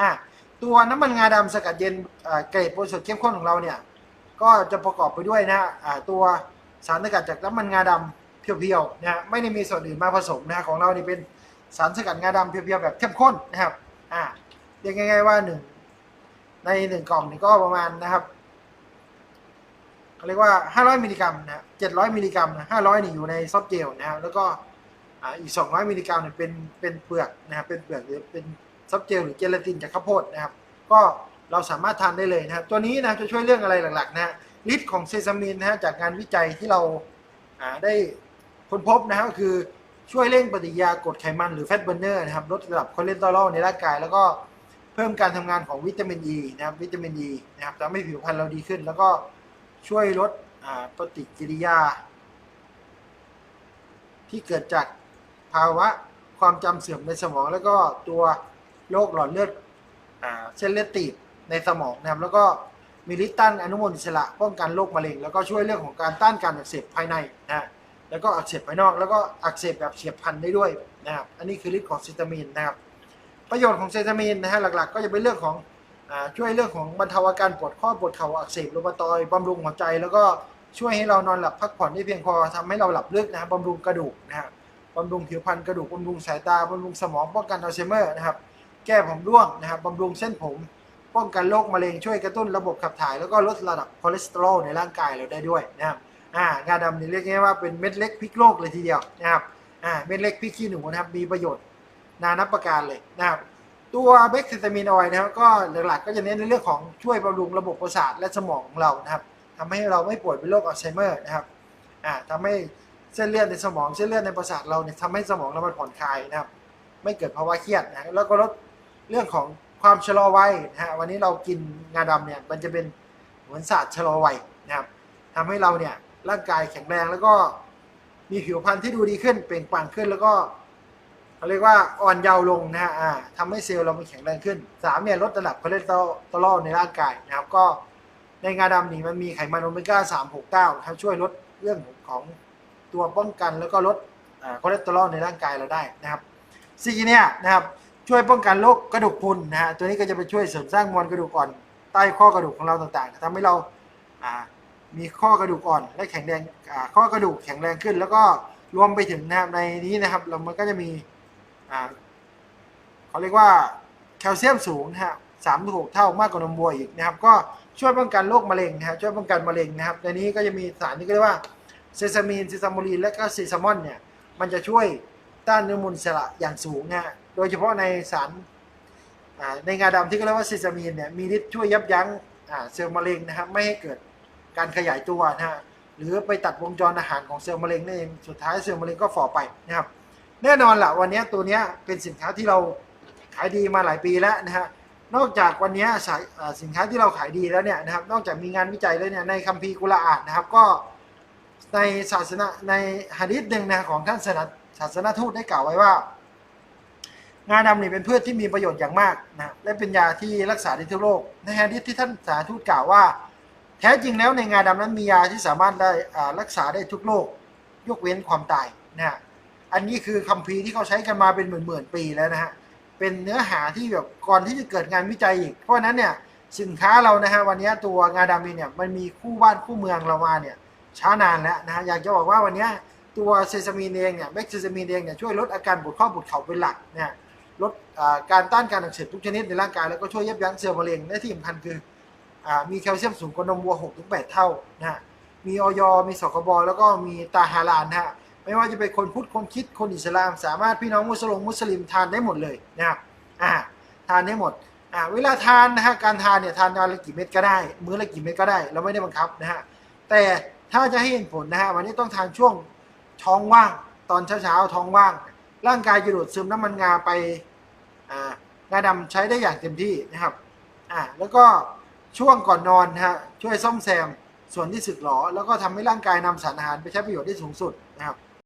อะตัวน้ำมันงาดำสกัดเย็นเกรดบริสุทธิ์เข้มข้นของเราเนี่ย ก็จะประกอบไปด้วยนะอ่าตัวสารสกัดจากน้ำมันงาดำเพียวๆนะฮะไม่ได้มีส่วนอื่นมาผสมนะฮะของเรานี่เป็นสารสกัดงาดำเพียวๆแบบเข้มข้นนะครับอ่าเรียกง่าย ๆว่าหนึ่งในหนึ่งกล่องนี่ก็ประมาณนะครับเขาเรียกว่า 500 มิลลิกรัมนะ700มิลลิกรัมนะ500นี่อยู่ในซอฟเจลนะครับแล้วก็อ่าอีก 200 มิลลิกรัมเนี่ยเป็นเป็นเปลือกนะครับเป็นเปลือกหรือเป็น ซอฟต์เจลหรือเจลาตินจากข้าวโพดนะครับ ก็เราสามารถทานได้เลยนะครับ ตัวนี้นะจะช่วยเรื่องอะไรหลักๆนะฮะฤทธิ์ของเซซามินนะฮะจากงานวิจัยที่เราาได้ค้นพบนะฮะก็คือช่วยเร่งปฏิกิริยากรดไขมันหรือแฟตเบอร์เนอร์นะครับลดระดับคอเลสเตอรอลในร่างกาย แล้วก็เพิ่มการทำงานของวิตามินอ e ีนะครับวิตามินอ e ีนะครับทำให้ผิวพรรณเราดีขึ้น แล้วก็ช่วยลดปฏิกิริยา ที่เกิดจากภาวะความจำเสื่อมในสมองแล้วก็ตัว โรคหลอดเลือดเส้นเลือดตีบในสมองนะครับแล้วก็มีฤทธิ์ต้านอนุมูลอิสระป้องกันโรคมะเร็ง แล้วก็ช่วยเรื่องของการต้านการอักเสบภายในนะแล้วก็อักเสบภายนอก แล้วก็อักเสบแบบเฉียบพลันได้ด้วยนะครับอันนี้คือฤทธิ์ของเซตามีนนะครับประโยชน์ของเซตามีนนะฮะหลักๆ ก็จะเป็นเรื่องของอช่วยเรื่องของบรรเทาอาการปวดข้อปวดเข่าอักเสบรูมาตอยด์บำรุงหัวใจ แล้วก็ช่วยให้เรานอนหลับพักผ่อนได้เพียงพอทำให้เราหลับลึกนะครับบำรุงกระดูกนะฮะบำรุงผิวพรรณกระดูกบำรุงสายตาบำรุงสมองป้องกันอัลไซเมอร์นะครับ แก้ผมร่วงนะครับบำรุงเส้นผม ป้องกันโรคมะเร็งช่วยกระตุ้นระบบขับถ่าย แล้วก็ลดระดับคอเลสเตอรอลในร่างกายเราได้ด้วยนะครับอ่างาดำนี่เรียกง่ายๆว่าเป็นเม็ดเล็กพริกโลกเลยทีเดียวนะครับอ่าเม็ดเล็กพริกขี้หนูนะครับมีประโยชน์นานับประการเลยนะครับตัวเบคเซตามีนออยนะครับก็หลักๆก็จะเน้นในเรื่องของช่วยบำรุงระบบประสาทและสมองของเรานะครับทำให้เราไม่ป่วยเป็นโรคอัลไซเมอร์นะครับอ่าทำให้เส้นเลือดในสมองเส้นเลือดในประสาทเราเนี่ยทำให้สมองเรามันผ่อนคลายนะครับ ไม่เกิดภาวะเครียดนะแล้วก็ลด เรื่องของความชะลอวัยนะฮะวันนี้เรากินงาดำเนี่ยมันจะเป็นเหมือนศาสตร์ชะลอวัยนะครับทำให้เราเนี่ยร่างกายแข็งแรงแล้วก็มีผิวพรรณที่ดูดีขึ้น เปล่งปลั่งขึ้นแล้วก็เขาเรียกว่าอ่อนเยาว์ลงนะฮะอ่าทำให้เซลล์เรามันแข็งแรงขึ้นสามเนี่ยลดระดับคอเลสเตอรอลในร่างกายนะครับก็ในงาดำนี่มันมีไขมันโอเมก้าสามหกเก้าครับช่วยลดเรื่องของตัวป้องกันแล้วก็ลดคอเลสเตอรอลในร่างกายเราได้นะครับสี่เนี่ยนะครับ ช่วยป้องกันโรคกระดูกพรุนนะฮะตัวนี้ก็จะไปช่วยเสริมสร้างมวลกระดูกอ่อน ใต้ข้อกระดูกของเราต่างๆทำให้เรามีข้อกระดูกอ่อนและแข็งแรงข้อกระดูกแข็งแรงขึ้น แล้วก็รวมไปถึงนะครับในนี้นะครับเรามันก็จะมีเขาเรียกว่าแคลเซียมสูงนะฮะสามถึงหกเท่ามากกว่านมวัวอีกนะครับ ก็ช่วยป้องกันโรคมะเร็งนะฮะช่วยป้องกันมะเร็งนะครับในนี้ก็จะมีสารที่เรียกว่าเซซามีนเซซามูลีนและก็เซซามอนเนี่ยมันจะช่วย ต้านอนุมูลอิสระอย่างสูงฮะโดยเฉพาะในสารในงาดำที่เรียกว่าซิซามีนเนี่ยมีฤทธิ์ช่วยยับยั้งเซลล์มะเร็งนะครับไม่ให้เกิดการขยายตัวนะฮะหรือไปตัดวงจรอาหารของเซลล์มะเร็งนั่นเองสุดท้ายเซลล์มะเร็งก็ฝ่อไปนะครับแน่นอนละวันนี้ตัวนี้เป็นสินค้าที่เราขายดีมาหลายปีแล้วนะฮะนอกจากวันนี้สสินค้าที่เราขายดีแล้วเนี่ยนะครับนอกจากมีงานวิจัยแล้วเนี่ยในคัมภีร์กุรอานนะครับก็ในศาสนาในหะดีษหนึ่งนะของท่านศาสนา ศาสนาทูตได้กล่าวไว้ว่า งาดำนี่เป็นพืชที่มีประโยชน์อย่างมากนะและเป็นยาที่รักษาได้ทุกโรคในฮะดิษที่ท่านสาธุกล่าวว่า แท้จริงแล้วในงาดำนั้นมียาที่สามารถได้รักษาได้ทุกโรคยกเว้นความตายนะฮะอันนี้คือคัมภีร์ที่เขาใช้กันมาเป็นหมื่นๆปีแล้วนะฮะเป็นเนื้อหาที่แบบก่อนที่จะเกิดงานวิจัยอีก เพราะนั้นเนี่ยสินค้าเรานะฮะวันนี้ตัวงาดำเนี่ยมันมีคู่บ้านคู่เมืองเรามาเนี่ยช้านานแล้วนะฮะอยากจะบอกว่าวันนี้ ตัวเซซามีนเองเนี่ยแบคเซซามีนเองเนี่ยช่วยลดอาการปวดข้อปวดเข่าเป็นหลักนะฮะลดการต้านการอักเสบทุกชนิดในร่างกายแล้วก็ช่วยยับยั้งเซลล์มะเร็งและที่สำคัญคืออมีแคลเซียมสูงกว่านมวัว6ถึง8เท่านะฮะมีออยมีสคบแล้วก็มีตาฮาลานนะฮะไม่ว่าจะเป็นคนพุทธคนคิดคนอิสลาม สามารถพี่น้องมุสลิมมุสลิมทานได้หมดเลยนะครับอ่าทานได้หมดอ่าเวลาทานนะฮะการทานเนี่ยทานวันละกี่เม็ดก็ได้ มื้อละกี่เม็ดก็ได้ เราไม่ได้บังคับนะฮะแต่ถ้าจะให้เห็นผลนะฮะวันนี้ต้องทานช่วง ท้องว่าง ตอนเช้าๆท้องว่าง ร่างกายจะดูดซึมน้ำมันงาไปงาดำใช้ได้อย่างเต็มที่นะครับอ่าแล้วก็ช่วงก่อนนอนฮะช่วยซ่อมแซมส่วนที่สึกหรอแล้วก็ทำให้ร่างกายนำสารอาหารไปใช้ประโยชน์ได้สูงสุดนะครับ